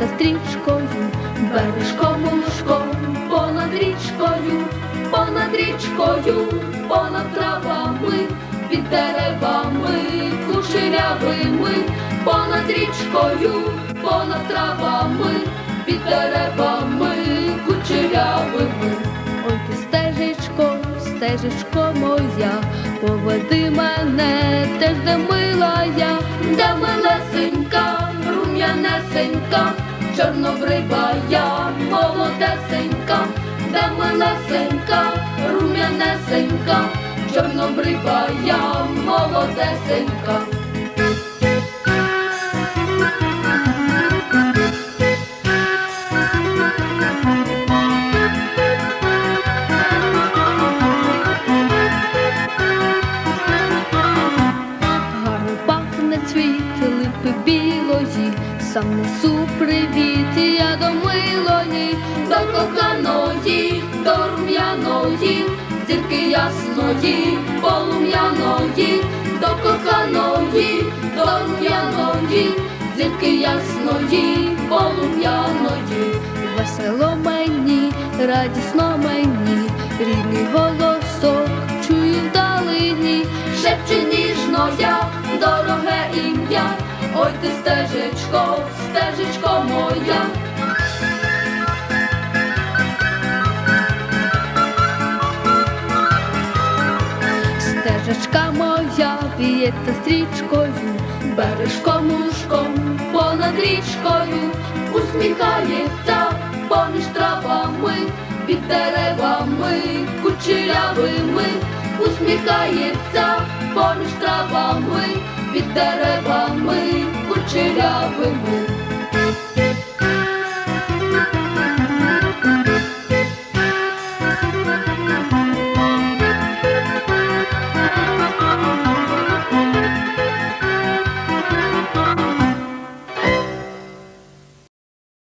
в'ється стрічкою, бережком лужком, понад річкою, понад річкою, понад травами, під деревами, кушерявими, понад річкою, понад травами, під деревами, кучерявими. Ой ти стежечко, стежечко моя, поведи мене, теж де мила я, чорнобрива я, молодесенька, де милесенька, рум'янесенька, чорнобрива я, молодесенька. Сам несу привіт коханої, до рум'яної, зірки ясної, полум'яної, до коханої, до рум'яної, зірки ясної, полум'яної, весело мені, радісно мені, рідний голосок чую вдалині, шепче ніжно я, дороге ім'я, ой ти стежечко, стежечко Стежечка моя віється стрічкою, бережком ушком понад річкою, усміхається поміж травами, під деревами кучерявими, усміхається поміж травами, під деревами.